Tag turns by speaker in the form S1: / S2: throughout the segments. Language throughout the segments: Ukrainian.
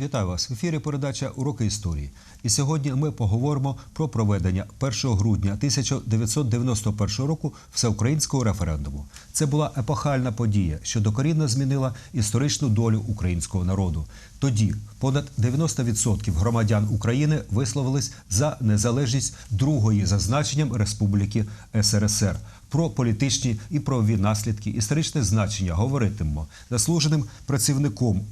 S1: Вітаю вас в ефірі. Передача Уроки історії. І сьогодні ми поговоримо про проведення 1 грудня 1991 року всеукраїнського референдуму. Це була епохальна подія, що докорінно змінила історичну долю українського народу. Тоді понад 90% громадян України висловились за незалежність другої за значенням Республіки СРСР. Про політичні і правові наслідки, історичне значення говоритимемо заслуженим працівником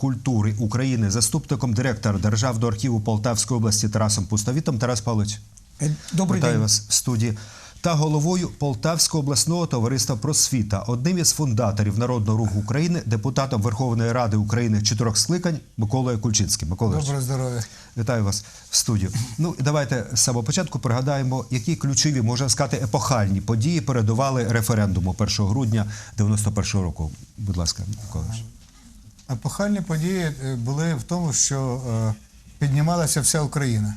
S1: культури України, заступником директора Державного архіву Полтавської області Тарасом Пустовітом. Тарас Павлович,
S2: Е, Добрий
S1: вітаю
S2: день.
S1: вас в студії. Та головою Полтавського обласного товариства просвіта, одним із фундаторів Народного руху України, депутатом Верховної Ради України чотирьох скликань Миколою Кульчицьким. Микола,
S2: здоров'я.
S1: вітаю вас в студію. Ну давайте з самого початку пригадаємо, які ключові, можна сказати, епохальні події передували референдуму 1 грудня 91 року. Будь ласка, Микола.
S2: Епохальні події е, були в тому, що е, піднімалася вся Україна.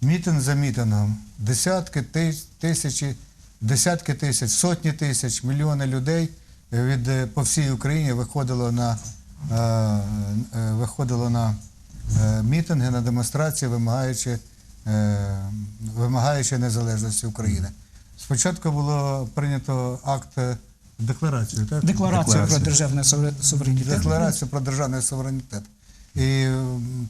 S2: Мітинг за мітингом. Десятки тис- тисячі, десятки тисяч, сотні тисяч, мільйони людей е, від по всій Україні виходило на, виходило на мітинги, на демонстрації, вимагаючи, вимагаючи незалежності України. Спочатку було прийнято акт декларацію, так?
S3: Декларацію
S1: Декларацію.
S3: про державний суверенітет.
S2: Декларацію про державний суверенітет. І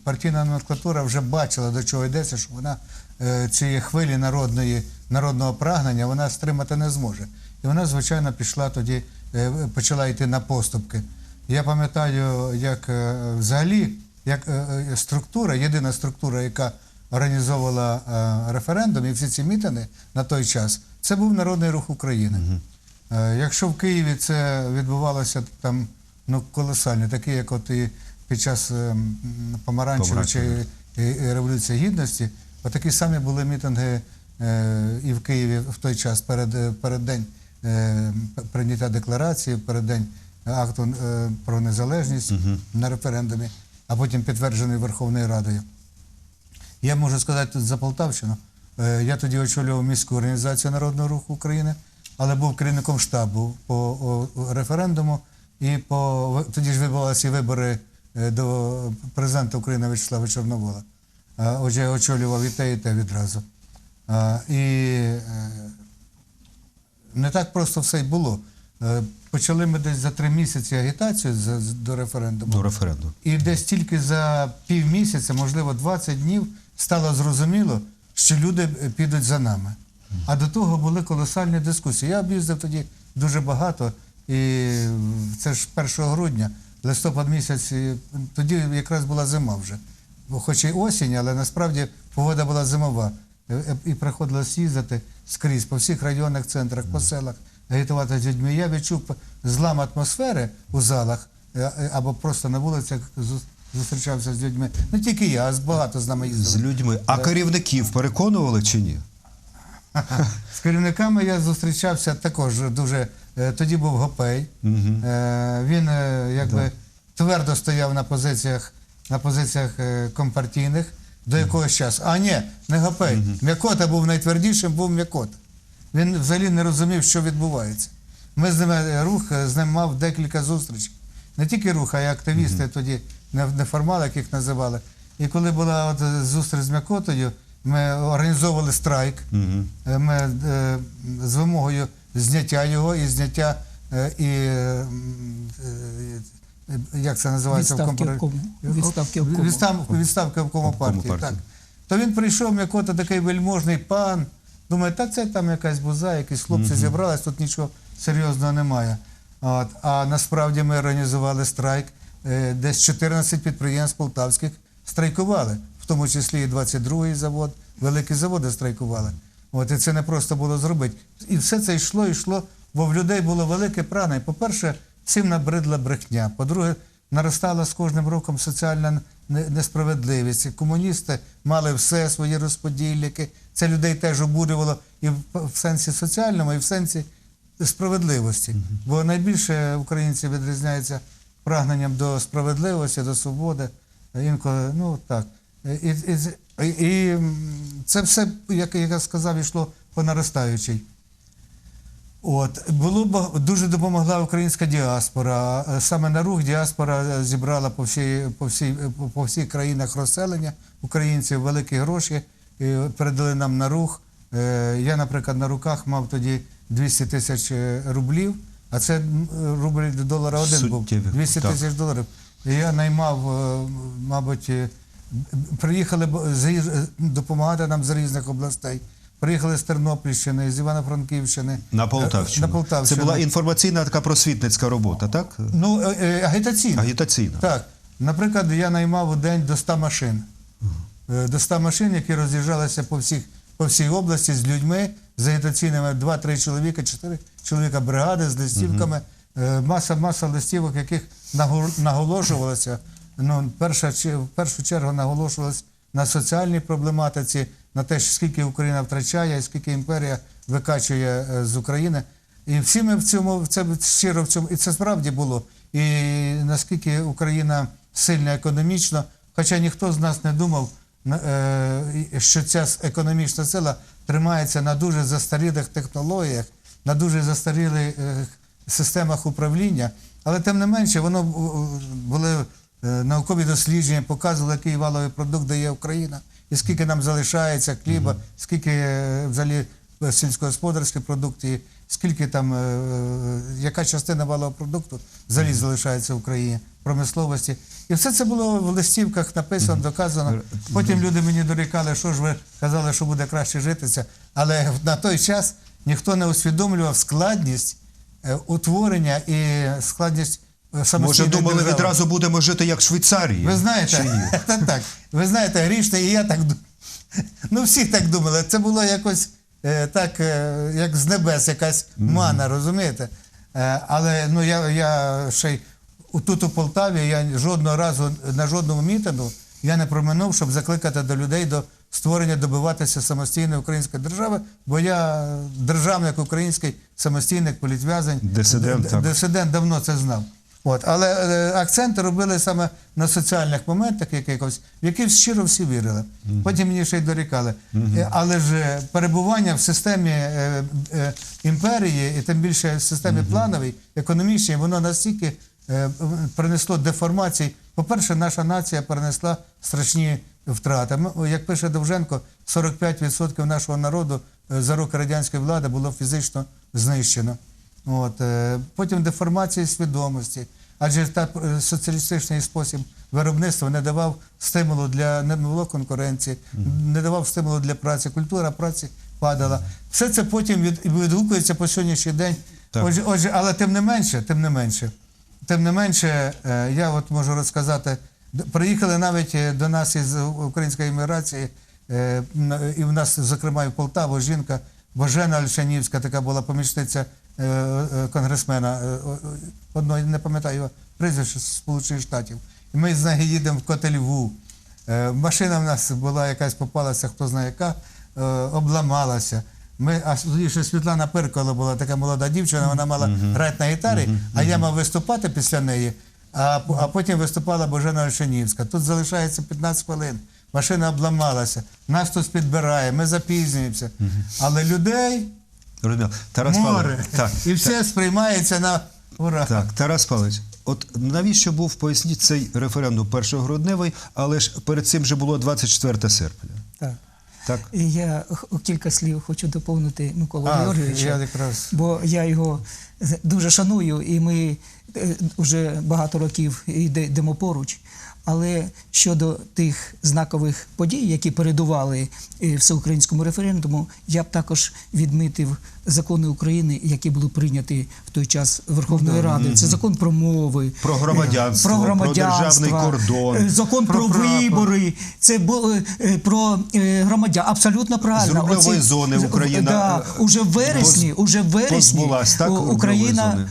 S2: партійна номенклатура вже бачила, до чого йдеться, що вона е, цієї хвилі народної, народного прагнення вона стримати не зможе. І вона, звичайно, пішла тоді, е, почала йти на поступки. Я пам'ятаю, як е, взагалі, як структура, єдина структура, яка організовувала референдум і всі ці мітини на той час, це був Народний рух України. Е, Якщо в Києві це відбувалося там ну, колосально, такі, як от і під час е, помаранчевої чи Революції Гідності, отакі самі були мітинги е, і в Києві в той час перед, перед день е, прийняття декларації, перед день акту про незалежність на референдумі, а потім підтверджений Верховною Радою. Я можу сказати тут за Полтавщину. Я тоді очолював міську організацію Народного руху України, але був керівником штабу по референдуму. І по тоді ж відбувалися вибори е, до президента України В'ячеслава Чорновола. Отже, я очолював і те, і те відразу. І е, не так просто все й було. Е, Почали ми десь за три місяці агітацію до референдуму.
S1: До референдуму.
S2: І десь тільки за півмісяця, можливо, 20 днів, стало зрозуміло, що люди підуть за нами. А до того були колосальні дискусії. Я об'їздив тоді дуже багато, і це ж 1 грудня, листопад місяць, тоді якраз була зима вже. Хоч і осінь, але насправді погода була зимова. Е, е, І приходилось їздити скрізь по всіх районних центрах, по селах, агітувати з людьми. Я відчув злам атмосфери у залах е, або просто на вулицях зустрічався з людьми. Не тільки я, а багато з нами
S1: З людьми. А керівників переконували чи ні?
S2: З керівниками я зустрічався також дуже. е, Тоді був Гопей. Е, Він е, якби твердо стояв на позиціях, на позиціях компартійних до якогось часу. А ні, не Гопей. М'якота був найтвердішим, був М'якота. Він взагалі не розумів, що відбувається. Ми з ним е, рух з ним мав декілька зустрічей. Не тільки рух, а й активісти тоді, не- неформали, як їх називали. І коли була от зустріч з М'якотою, ми організовували страйк. Е, Ми е, з вимогою зняття його і зняття е, і як це називається
S3: Відставки
S2: компар-
S3: обкому. Відставки обкому
S2: Обкому партії.
S1: партії.
S2: Так. То він прийшов, М'якота такий вельможний пан. Думає, та це там якась буза, якісь хлопці зібрались, тут нічого серйозного немає. От. А насправді ми організували страйк. Десь 14 підприємств полтавських страйкували, в тому числі і 22-й завод, великі заводи страйкували. От, і це не просто було зробити. І все це йшло, йшло, бо в людей було велике прагнення. По-перше, цим набридла брехня. По-друге, наростала з кожним роком соціальна несправедливість. Комуністи мали все свої розподільники. Це людей теж обурювало і в, сенсі соціальному, і в сенсі справедливості. Бо найбільше українці відрізняються прагненням до справедливості, до свободи. Інколи, ну так. І, і, і, це все, як я сказав, йшло по наростаючій. От було дуже допомогла українська діаспора. Саме на рух діаспора зібрала по всій по всій по- всіх країнах розселення українців великі гроші і передали нам на рух. Е, Я, наприклад, на руках мав тоді 200 тисяч е, рублів, а це рубль до долара один був 200 тисяч доларів. І я наймав, е, мабуть, приїхали допомагати нам з різних областей. Приїхали з Тернопільщини, з Івано-Франківщини.
S1: На Полтавщину.
S2: На Полтавщину.
S1: Це була інформаційна така просвітницька робота, так?
S2: Ну, е, е, агітаційна.
S1: Агітаційна.
S2: Так. Наприклад, я наймав у день до 100 машин. Е, До 100 машин, які роз'їжджалися по, всіх, по всій області з людьми, з агітаційними 2-3 чоловіка, 4 чоловіка бригади з листівками. Е, Маса, маса листівок, яких наго- наголошувалося. Ну, перша, в першу чергу наголошувалось на соціальній проблематиці, на те, скільки Україна втрачає, скільки імперія викачує е, з України. І всі ми в цьому це щиро в цьому, і це справді було. І наскільки Україна сильна економічно, хоча ніхто з нас не думав, е, що ця економічна сила тримається на дуже застарілих технологіях, на дуже застарілих е, системах управління. Але тим не менше, воно бу- були наукові дослідження, показували, який валовий продукт дає Україна, і скільки нам залишається хліба, скільки е, взагалі е, сільськогосподарських продуктів, скільки там, е, е, яка частина валового продукту взагалі залишається в Україні, промисловості. І все це було в листівках написано, доказано. Потім люди мені дорікали, що ж ви казали, що буде краще житися. Але на той час ніхто не усвідомлював складність е, утворення і складність е,
S1: Може, думали,
S2: держави.
S1: відразу будемо жити як в Швейцарії.
S2: Ви знаєте,
S1: ні?
S2: так. Ви знаєте, грішне, і я так Ну, всі так думали. Це було якось е, так, е, як з небес, якась мана, розумієте? Але ну, я, я ще й тут у Полтаві я жодного разу на жодному мітингу я не проминув, щоб закликати до людей до створення, добиватися самостійної української держави, бо я державник український, самостійник, політв'язень,
S1: Дисидент, так.
S2: дисидент давно це знав. От, але е, акценти робили саме на соціальних моментах якихось, в які щиро всі вірили. Потім мені ще й дорікали. Е, Але ж е, перебування в системі е, е, імперії, і тим більше в системі плановій, економічній, воно настільки е, принесло деформацій. По-перше, наша нація перенесла страшні втрати. Ми- Як пише Довженко, 45% нашого народу е, за роки радянської влади було фізично знищено. От, е, потім деформація свідомості. Адже та е, соціалістичний спосіб виробництва не давав стимулу для не було конкуренції, не давав стимулу для праці. Культура праці падала. Все це потім від, відгукується по сьогоднішній день.
S1: Так.
S2: Отже, отже, але тим не менше, тим не менше, тим не менше, е, я от можу розказати, приїхали навіть е, до нас із української еміграції, і в нас, зокрема, і в Полтаву жінка Божена Альшанівська, така була помічниця конгресмена, е, о- о- одного, не пам'ятаю прізвище з Сполучених Штатів. І ми з нею їдемо в Котельву. Е, Машина в нас була якась попалася, хто знає яка, е, обламалася. Ми, а тоді ще Світлана Пиркало була така молода дівчина, вона мала грати на гітарі, а я мав виступати після неї, а, а потім виступала Божена Ольшанівська. Тут залишається 15 хвилин. Машина обламалася, нас хтось підбирає, ми запізнюємося. Але людей
S1: Тарас
S2: море.
S1: Павлович. Так,
S2: І все сприймається на ура.
S1: так, Тарас Павлович. От навіщо був, поясніть, цей референдум 1 грудневий, але ж перед цим же було 24 серпня.
S3: Так.
S1: Так.
S3: І я кілька слів хочу доповнити Миколу Георгійовича,
S2: якраз-
S3: бо я його дуже шаную, і ми е, вже багато років йде- йдемо поруч. Але щодо тих знакових подій, які передували е, всеукраїнському референдуму, я б також відмітив закони України, які були прийняті в той час Верховної Ради. Це закон про мови,
S1: Про
S3: е,
S1: громадянство,
S3: про,
S1: про державний кордон.
S3: е, закон
S2: Про
S3: про, вибори, це було про громадян. Абсолютно правильно.
S1: З
S3: Оці-
S1: зони Україна,
S3: да, уже в вересні, уже в вересні
S1: позбулась, так,
S3: Україна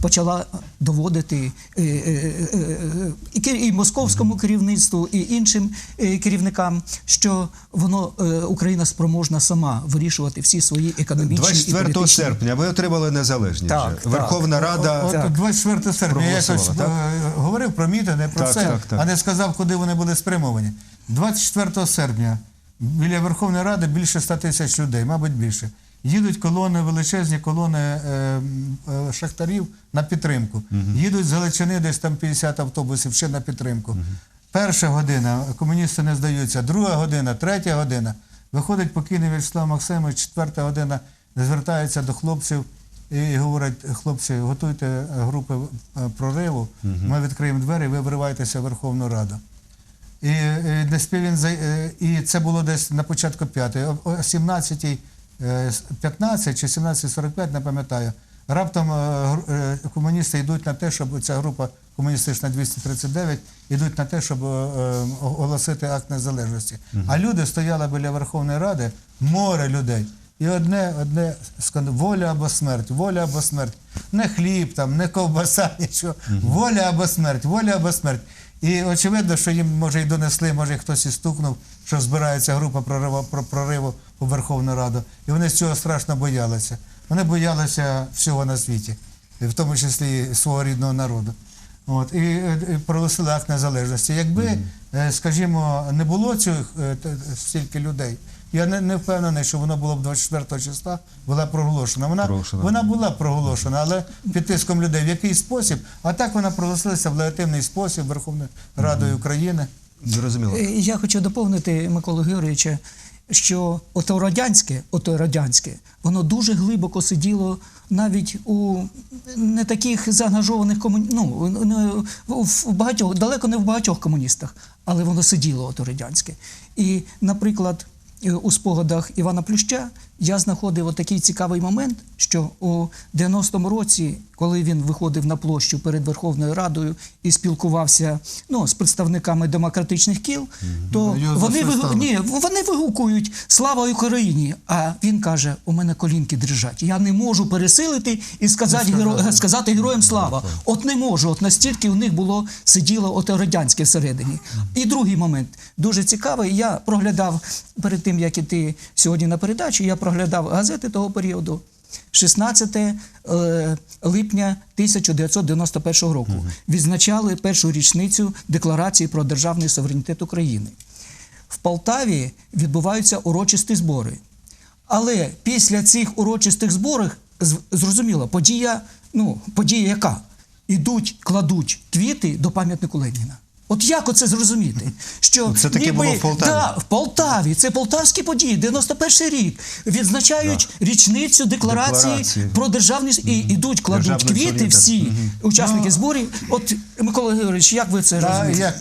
S3: почала доводити е, е, е, і, і московському керівництву, і іншим керівникам, що воно Україна спроможна сама вирішувати всі свої економічні і
S1: 24
S3: політичні
S1: серпня ви отримали незалежність.
S3: Так,
S1: вже.
S3: так.
S1: Верховна Рада.
S2: От
S3: Так.
S2: 24 серпня я якось е, говорив про мітинги, про
S1: Так,
S2: це,
S1: так, так.
S2: а не сказав, куди вони були спрямовані. 24 серпня біля Верховної Ради більше 100 тисяч людей, мабуть, більше їдуть колони, величезні колони е, е, шахтарів на підтримку. Їдуть з Галичини десь там 50 автобусів ще на підтримку. Перша година, комуністи не здаються, друга година, третя година. Виходить покійний В'ячеслав Максимович, четверта година звертається до хлопців і говорить, хлопці, готуйте групи е, прориву, ми відкриємо двері, ви вривайтеся в Верховну Раду. І, і, і це було десь на початку п'ятої, о 17 Е, 15 чи 17.45, не пам'ятаю. Раптом е, е, комуністи йдуть на те, щоб ця група комуністична 239 йдуть на те, щоб оголосити акт незалежності. Угу. А люди стояли біля Верховної Ради, море людей. І одне, одне воля або смерть, воля або смерть. Не хліб, там, не ковбаса, нічого. Воля або смерть, воля або смерть. І очевидно, що їм може і донесли, може і хтось і стукнув, що збирається група прориву, прориву у Верховну Раду. І вони з цього страшно боялися. Вони боялися всього на світі, в тому числі свого рідного народу. От, і, і проголосили акт незалежності. Якби, е, скажімо, не було цих е, стільки людей, я не, не впевнений, що воно було б 24 числа, була проголошена. Вона,
S1: Проголошена.
S2: вона була проголошена, але під тиском людей. В який спосіб? А так вона проголосилася в легітимний спосіб Верховною Радою України.
S1: Зрозуміло.
S3: Е, Я хочу доповнити Миколу Георгійовича, що ото радянське, ото радянське, воно дуже глибоко сиділо навіть у не таких заангажованих комуні... ну, в багатьох, далеко не в багатьох комуністах, але воно сиділо ото радянське. І, наприклад, у спогадах Івана Плюща я знаходив такий цікавий момент, що у 90-му році, коли він виходив на площу перед Верховною Радою і спілкувався ну, з представниками демократичних кіл, то вони, вигу... Ні, вони вигукують Слава Україні! А він каже: у мене колінки дрижать. Я не можу пересилити і сказати, геро... сказати героям слава. От не можу. От настільки у них було сиділо от радянське всередині. І другий момент дуже цікавий. Я проглядав перед тим, як іти сьогодні на передачу, я проглядав газети того періоду. 16 е, липня 1991 року відзначали першу річницю Декларації про державний суверенітет України. В Полтаві відбуваються урочисті збори. Але після цих урочистих зборів, зрозуміло, подія, ну, подія яка? Ідуть, кладуть квіти до пам'ятнику Леніна. От як оце зрозуміти? Що
S1: Це таке було в Полтаві?
S3: Да, в Полтаві. Це полтавські події, 91 рік. Відзначають річницю декларації,
S1: Декларації.
S3: про державність і ідуть, кладуть
S1: Державний
S3: квіти
S1: суверенітет.
S3: всі учасники зборів. От, Микола Георгійович, як ви це
S2: Та,
S3: розумієте?
S2: як,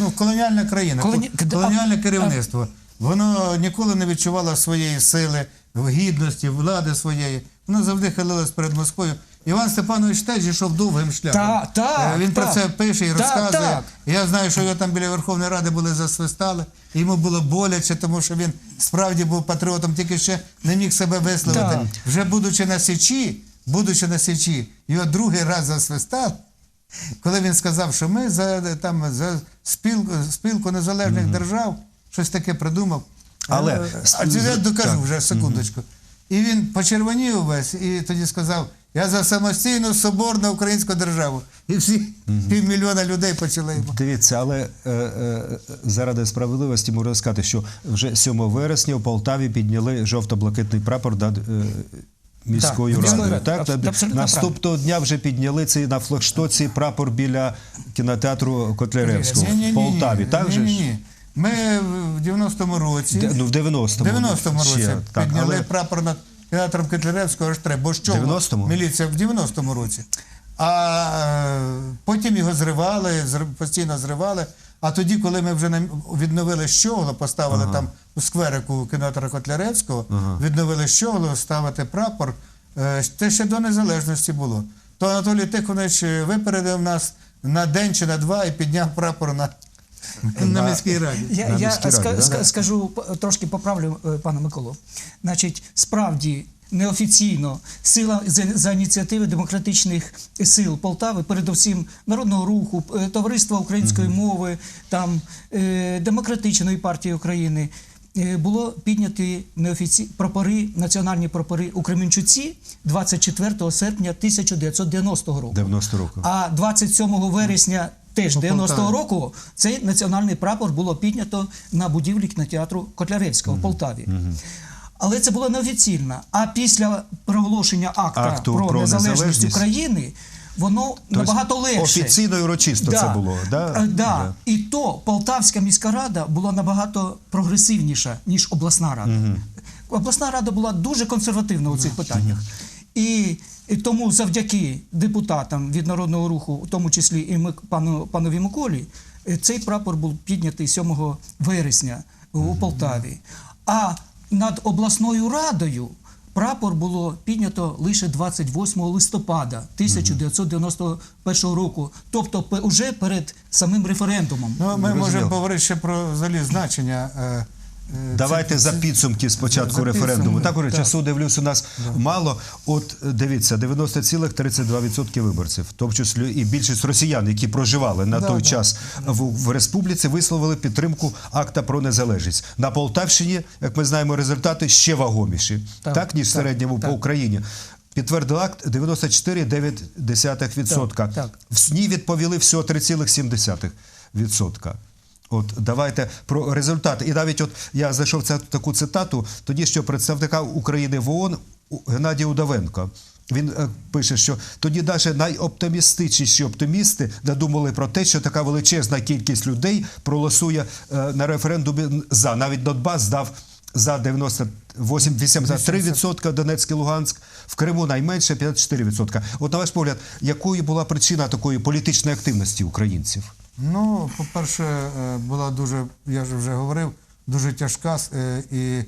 S2: ну, колоніальна країна,
S3: Колоні-
S2: колоніальне керівництво. Воно ніколи не відчувало своєї сили, гідності, влади своєї. Воно завжди хилилось перед Москвою. Іван Степанович теж йшов довгим шляхом.
S3: Так, так,
S2: Е, Він про це пише і
S3: Так,
S2: розказує.
S3: так.
S2: Я знаю, що його там біля Верховної Ради були засвистали. і Йому було боляче, тому що він справді був патріотом, тільки ще не міг себе висловити.
S3: Так.
S2: Вже будучи на Січі, будучи на Січі, його другий раз засвистали. Коли він сказав, що ми за, там, за спілку, спілку незалежних держав, щось таке придумав.
S1: Але-
S2: Е, а це я докажу
S1: Так.
S2: вже секундочку. І він почервонів увесь і тоді сказав: я за самостійну соборну українську державу. І всі півмільйона людей почали йому.
S1: Дивіться, але е, е, заради справедливості можу сказати, що вже 7 вересня у Полтаві підняли жовто-блакитний прапор над е, міською
S3: Так, радою.
S1: Так,
S3: Абс- абсолютно
S1: наступного дня вже підняли цей на флагштоці прапор біля кінотеатру Котляревського в Полтаві. Так же
S2: ні, ні. Ми в 90-му році.
S1: Де- ну, в 90-му.
S2: 90-му році
S1: Ще, так,
S2: підняли
S1: але-
S2: прапор над театром Котляревського аж треба. Бо що?
S1: 90-му?
S2: Міліція в 90-му році. А е, потім його зривали, постійно зривали. А тоді, коли ми вже відновили щогло, поставили там у скверику кінотеатра Котляревського, відновили щогло, ставити прапор, е, те ще до незалежності було. То Анатолій Тихонович випередив нас на день чи на два і підняв прапор на, на міській раді.
S3: Я,
S1: На
S3: я
S1: міській раді,
S3: ска-
S1: да?
S3: ска- скажу трошки поправлю е, пана Миколу. Значить, справді неофіційно сила за, за ініціативи демократичних сил Полтави, передусім народного руху, е, товариства української мови, там е, демократичної партії України. е, Було підняті неофіці... прапори, національні прапори у Кременчуці 24 серпня 1990 року.
S1: 90 року.
S3: А 27 вересня теж
S2: По
S3: 90-го року цей національний прапор було піднято на будівлі кінотеатру Котляревського в Полтаві. Але це було неофіційно. А після проголошення акта
S1: Акту
S3: про,
S1: про
S3: незалежність,
S1: незалежність.
S3: України, воно набагато легше.
S1: офіційно і урочисто це було, да?
S3: Е, да.
S1: Да.
S3: І то Полтавська міська рада була набагато прогресивніша, ніж обласна рада. Обласна рада була дуже консервативна у цих питаннях. І, і тому завдяки депутатам від народного руху, у тому числі і ми, пану, панові Миколі, е, цей прапор був піднятий 7 вересня у Полтаві. А над обласною радою прапор було піднято лише 28 листопада 1991 року, тобто уже перед самим референдумом.
S2: Ну, ми
S1: Зрозуміло.
S2: можемо поговорити ще про взагалі значення. Е,
S1: Давайте
S2: це-
S1: за підсумки спочатку
S2: За
S1: референдуму.
S2: підсумки,
S1: Так,
S2: так.
S1: часу дивлюсь, у нас мало. От е, дивіться, 90,32% виборців, в тому числі і більшість росіян, які проживали на
S2: Да,
S1: той
S2: да.
S1: час в, в республіці, висловили підтримку акта про незалежність. На Полтавщині, як ми знаємо, результати ще вагоміші, так,
S3: Так,
S1: ніж в
S3: так,
S1: середньому по
S3: так.
S1: Україні. Підтвердив акт 94,9%.
S3: Так, так.
S1: В ній відповіли всього 3,7%. От давайте про результати. І навіть от я знайшов ця таку цитату тоді, що представника України в ООН Геннадія Удовенко. Він е, пише, що тоді навіть найоптимістичніші оптимісти надумали про те, що така величезна кількість людей проголосує е, на референдумі за. Навіть Донбас здав за 98, 83%, Донецьк і Луганськ, в Криму найменше 54%. От на ваш погляд, якою була причина такої політичної активності українців?
S2: Ну, по-перше, е, була дуже, я ж вже говорив, дуже тяжка е, і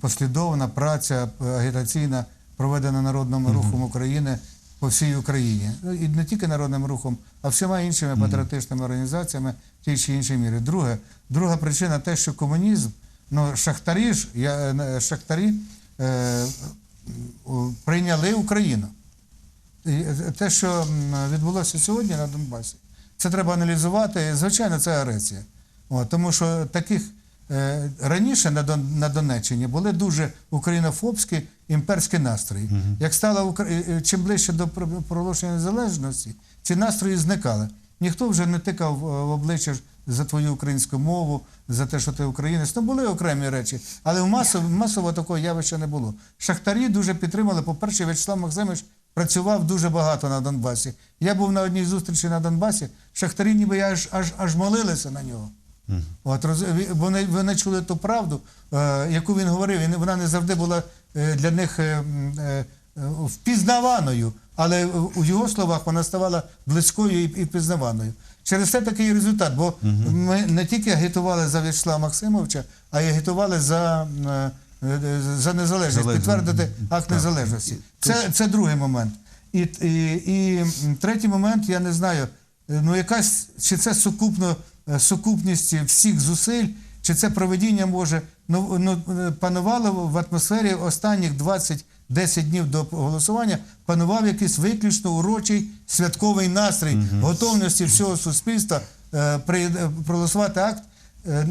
S2: послідовна праця е, агітаційна, проведена Народним рухом України по всій Україні. І не тільки народним рухом, а всіма іншими патріотичними організаціями в тій чи іншій мірі. Друге, друга причина те, що комунізм, ну, шахтарі ж, я, шахтарі е, прийняли Україну. І те, що відбулося сьогодні на Донбасі, це треба аналізувати. Звичайно, це агресія. От, тому що таких е, раніше на, Дон, на Донеччині були дуже українофобські імперські настрої. Як стало е, е, чим ближче до про- проголошення незалежності, ці настрої зникали. Ніхто вже не тикав е, в обличчя за твою українську мову, за те, що ти українець. Ну були окремі речі, але в масово, масово такого явища не було. Шахтарі дуже підтримали. По-перше, В'ячеслав Максимович працював дуже багато на Донбасі. Я був на одній зустрічі на Донбасі. Шахтарі ніби аж, аж, аж молилися на нього. От, роз- вони, вони чули ту правду, е, яку він говорив. І вона не завжди була е, для них е, е, впізнаваною, але у його словах вона ставала близькою і, і впізнаваною. Через це такий результат, бо ми не тільки агітували за В'ячеслава Максимовича, а й агітували за, е, за незалежність,
S1: Залежність.
S2: підтвердити акт
S1: Так.
S2: незалежності. Це, це другий момент. І, і, і третій момент, я не знаю, ну якась чи це сукупно е, сукупність всіх зусиль, чи це проведіння може ну, ну е, панувало в атмосфері останніх 20 10 днів до голосування панував якийсь виключно урочий святковий настрій готовності всього суспільства е, при, проголосувати акт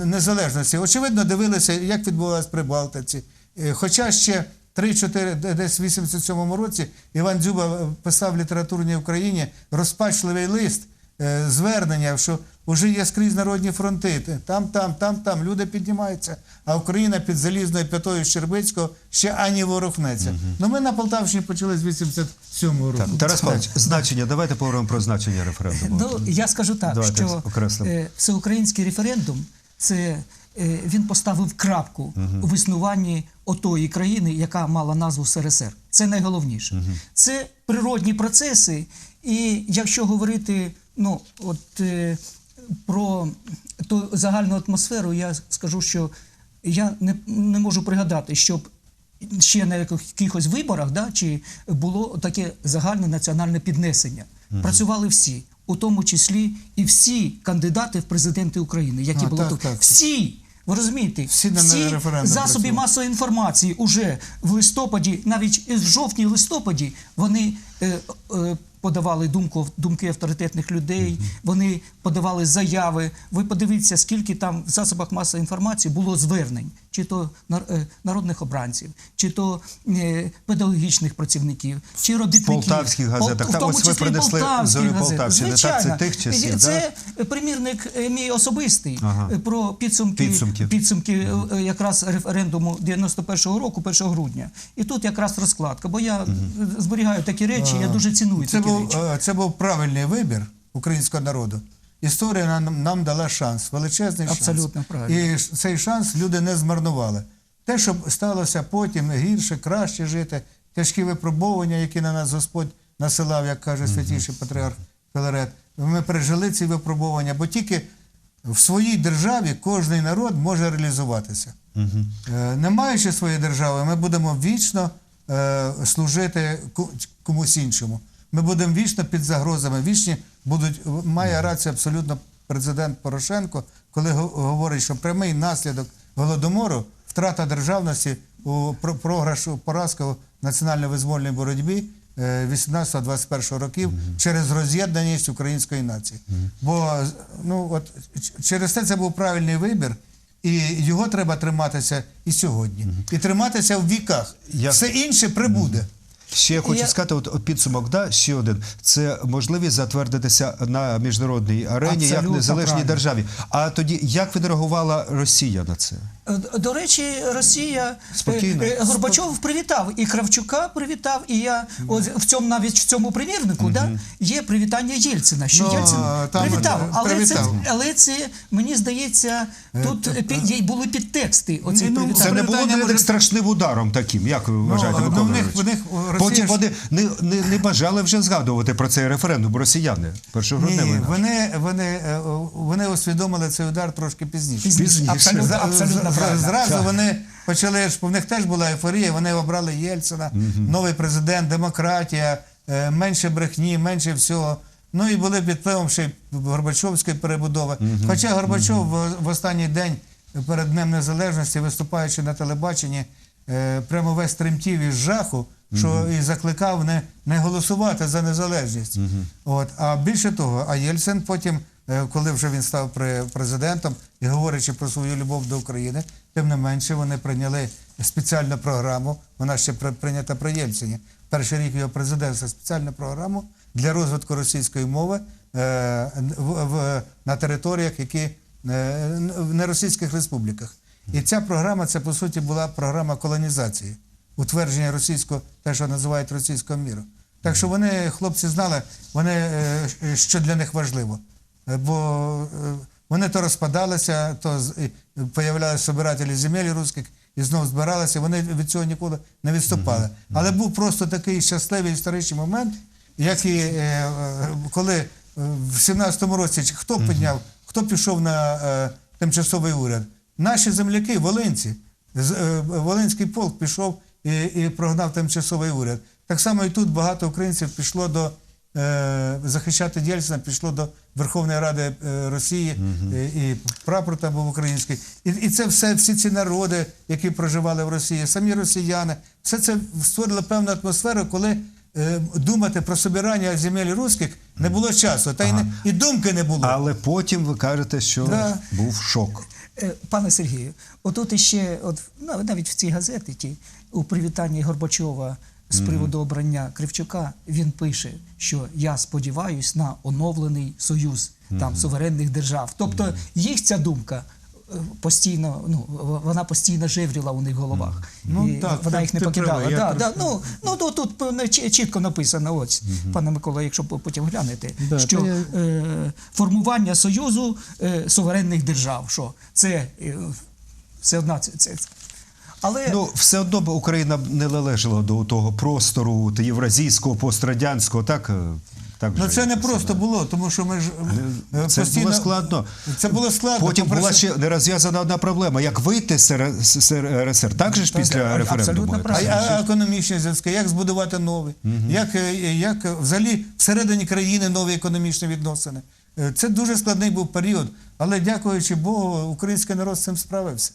S2: незалежності. Очевидно, дивилися, як відбувалось при Балтиці. Е, Хоча ще 3-4, десь в 87-му році Іван Дзюба е, писав в літературній Україні розпачливий лист, е, звернення, що вже є скрізь народні фронти. Там, там, там, там люди піднімаються, а Україна під залізною п'ятою Щербицького ще ані ворухнеться. Ну ми на Полтавщині почали з 87-го року.
S1: Так, Тарас Павлович, значення. Давайте поговоримо про значення референдуму.
S3: Ну, я скажу так,
S1: Давайте
S3: що
S1: окреслимо.
S3: е, всеукраїнський референдум це е, він поставив крапку в існуванні отої країни, яка мала назву СРСР. Це найголовніше. Це природні процеси, і якщо говорити ну, от, е, про ту загальну атмосферу, я скажу, що я не, не можу пригадати, щоб ще на якихось виборах, да, чи було таке загальне національне піднесення. Працювали всі, у тому числі і всі кандидати в президенти України, які
S2: А,
S3: були
S2: так,
S3: тут.
S2: так.
S3: Всі. Ви розумієте,
S2: Всі всі
S3: засоби масової інформації уже в листопаді, навіть в жовтні листопаді, вони е, е, подавали думку, думки авторитетних людей, вони подавали заяви. Ви подивіться, скільки там в засобах масової інформації було звернень, чи то е, народних обранців, чи то е, педагогічних працівників, чи робітників.
S1: полтавських газетах.
S3: Пол- в тому
S1: ось ви
S3: числі
S1: принесли
S3: полтавських
S1: «Зорю
S3: газет.
S1: Полтавщини». Так, це тих часів,
S3: Це е, примірник е, мій особистий
S1: Ага.
S3: про підсумки,
S1: Підсумки.
S3: підсумки е, якраз референдуму 91-го року, 1 грудня. І тут якраз розкладка, бо я е, зберігаю такі речі, я дуже ціную
S2: Це
S3: такі
S2: був, е, це був правильний вибір українського народу. Історія нам, нам дала шанс, величезний
S3: Абсолютно
S2: шанс.
S3: правильно.
S2: І цей шанс люди не змарнували. Те, що сталося потім гірше, краще жити, тяжкі випробування, які на нас Господь насилав, як каже святіший патріарх Філарет, ми пережили ці випробування, бо тільки в своїй державі кожний народ може реалізуватися. Е, Не маючи своєї держави, ми будемо вічно е, служити комусь іншому. Ми будемо вічно під загрозами. Вічні будуть має рацію абсолютно президент Порошенко, коли го- говорить, що прямий наслідок голодомору, втрата державності у про- програшу поразка у національно-визвольній боротьбі е, 18-21 років через роз'єднаність української нації. Бо ну от через це це був правильний вибір. І його треба триматися і сьогодні. І триматися в віках.
S1: Я-
S2: Все інше прибуде.
S1: Ще я хочу
S3: Я-
S1: сказати, от, от підсумок, да, ще один. Це можливість затвердитися на міжнародній арені як незалежній
S3: правильно.
S1: державі. А тоді як відреагувала Росія на це?
S3: Е, До речі, Росія
S1: Спокійно.
S3: е, е, Горбачов привітав і Кравчука привітав, і я от в цьому навіть в цьому примірнику да, є привітання Єльцина. Що
S2: Ну,
S3: Єльцин
S2: там,
S3: привітав,
S2: е,
S3: але
S2: привітав.
S3: це але це мені здається, тут е, під, є- були підтексти. Оці
S2: Ну,
S3: привітання.
S1: Це не було
S2: може-
S1: страшним ударом таким, як ви вважаєте,
S2: ну, в них- в них,
S1: Потім вони не, не, не бажали вже згадувати про цей референдум росіяни.
S2: Ні,
S1: Першогрудневий. наш.
S2: вони, вони, е, вони усвідомили цей удар трошки пізніше.
S3: Пізніше. Абсолютно, абсолютно правильно.
S2: Зразу
S1: Так.
S2: вони почали, ж, в них теж була ейфорія, вони обрали Єльцина, новий президент, демократія, е, менше брехні, менше всього. Ну і були під впливом ще й Горбачовської перебудови. Хоча Горбачов в, в останній день перед Днем Незалежності, виступаючи на телебаченні, прямо весь тремтів із жаху, що і закликав не, не голосувати за незалежність. От. А більше того, а Єльцин потім, е, коли вже він став пре- президентом і говорячи про свою любов до України, тим не менше вони прийняли спеціальну програму. Вона ще при- прийнята при Єльцині. Перший рік його президентства спеціальну програму для розвитку російської мови е, в, в, на територіях, які е, в неросійських республіках. І ця програма, це по суті була програма колонізації, утвердження російського, те, що називають російського міру. Так що вони, хлопці, знали, вони, е, що для них важливо. Е, Бо е, вони то розпадалися, то і появлялися собирателі земель русських і знову збиралися. Вони від цього ніколи не відступали. Але був просто такий щасливий історичний момент, е, е, коли е, в 17-му році хто підняв, хто пішов на е, тимчасовий уряд? Наші земляки, волинці. Е, Волинський полк пішов і, і прогнав тимчасовий уряд. Так само і тут багато українців пішло до е, захищати Єльцина, пішло до Верховної Ради е, Росії, е, і прапор там був український. І, і це все, всі ці народи, які проживали в Росії, самі росіяни, все це створило певну атмосферу, коли е, думати про собирання земель руських не було часу, та й, не, і думки не було.
S1: Але потім ви кажете, що
S2: Да.
S1: був шок.
S3: Е, Пане Сергію, отут іще, от ну, навіть в цій газеті, ті, у привітанні Горбачова з приводу обрання Кривчука, він пише, що я сподіваюсь на оновлений союз там суверенних держав. Тобто їх ця думка. Е, Постійно, ну вона постійно жевріла у них в головах.
S2: Ну,
S3: і
S2: так,
S3: вона їх не покидала. Да, да, ну, ну то тут чітко написано, ось, пане Микола, якщо потім глянете,
S2: Да,
S3: що
S2: я-
S3: е, формування союзу е, суверенних держав. Що це е, все одна це. це. Але
S1: Ну, все одно б Україна не належала до того простору євразійського, пострадянського, так? Так
S2: Ну це не просто було, тому що ми ж е,
S1: Це
S2: постійно...
S1: було складно.
S2: Це було складно.
S1: Потім була ще не розв'язана одна проблема. Як вийти з СР- РСР? Так же ж
S3: Так,
S1: після
S3: так,
S1: референдуму?
S2: А, а економічні зв'язки, як збудувати нові, як, е, як взагалі всередині країни нові економічні відносини. Е, Це дуже складний був період, але дякуючи Богу, український народ з цим справився.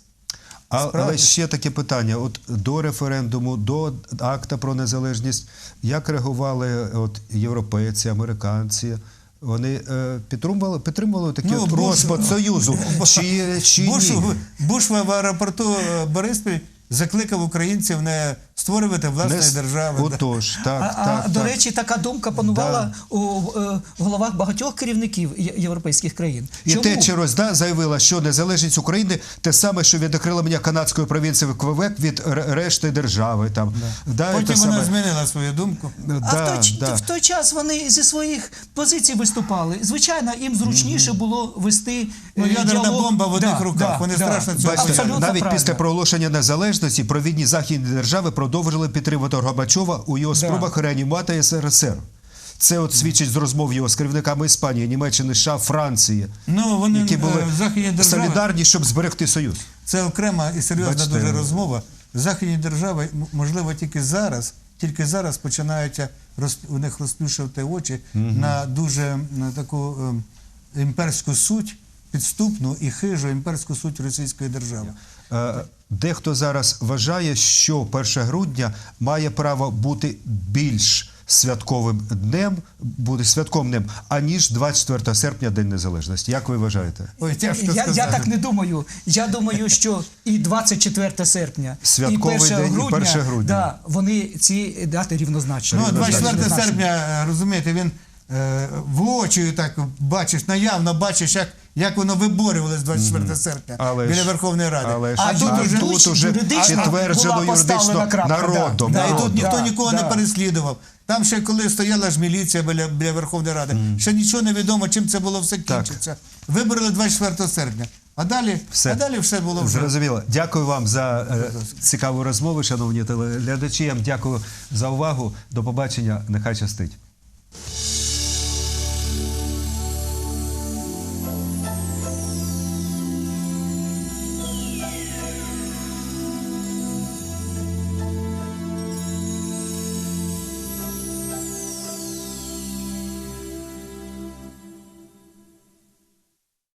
S1: А, але ще таке питання: от до референдуму, до акта про незалежність, як реагували от європейці, американці? Вони е, підтримували, підтримували такі
S2: Ну,
S1: от
S2: Буш-
S1: розпад союзу. Чи, чи
S2: Буш,
S1: ні?
S2: Буш в аеропорту е, Бориспіль закликав українців не створювати власної
S1: Не
S2: держави.
S1: Отож, так,
S3: а,
S1: так,
S3: а до
S1: так.
S3: речі, така думка панувала у е, головах багатьох керівників європейських країн.
S1: І
S3: Чому?
S1: Тетчер ось, да, заявила, що незалежність України те саме, що відокремлення канадської провінції Квебек від решти держави. Там. Да.
S2: Потім вона
S1: саме.
S2: змінила свою думку.
S3: А в, той,
S1: да.
S3: в той час вони зі своїх позицій виступали. Звичайно, їм зручніше було вести
S2: Ну,
S3: е,
S2: ядерна
S3: діалог.
S2: бомба в одних руках. Вони страшно цього
S1: Бачите, навіть
S3: правильно.
S1: після проголошення незалежності провідні західні держави продовжили підтримувати Горбачова у його
S3: Да.
S1: спробах реанімати СРСР. Це от свідчить з розмов його з керівниками Іспанії, Німеччини, США, Франції,
S2: Ну, вони
S1: які були
S2: е,
S1: солідарні, щоб зберегти союз.
S2: Це окрема і серйозна
S1: Бачите.
S2: дуже розмова. Західні держави, можливо, тільки зараз, тільки зараз починають роз, у них розплющувати очі на дуже на таку ем, імперську суть, підступну і хижу імперську суть російської держави.
S1: Е, Дехто зараз вважає, що 1 грудня має право бути більш святковим днем, буде святковим днем, аніж 24 серпня, День Незалежності. Як ви вважаєте?
S2: Ой, тяжко
S3: Я,
S2: сказати.
S3: я так не думаю. Я думаю, що і 24 серпня,
S1: Святковий
S3: і 1
S1: день, і
S3: грудня,
S1: 1 грудня.
S3: Да, вони ці дати рівнозначні.
S2: Ну, 24
S3: Рівнозначні.
S2: серпня, е, розумієте, він е, в очі так бачиш, наявно бачиш, як, як воно виборювалось 24 серпня
S1: Але
S2: біля Верховної Ради.
S1: але
S3: А тут
S1: а тут
S3: юридично
S1: підтверджено юридично
S3: крапка, да.
S1: народом.
S2: І тут ніхто
S3: Да,
S2: нікого
S3: да.
S2: не переслідував. Там ще коли стояла ж міліція біля, біля Верховної Ради, ще нічого не відомо, чим це було все кінчиться. Вибрали 24 серпня. А далі
S1: Все.
S2: а далі все було вже.
S1: Зрозуміло. Дякую вам за е, цікаву розмову, шановні телеглядачі. Я вам Дякую за увагу. До побачення. Нехай щастить.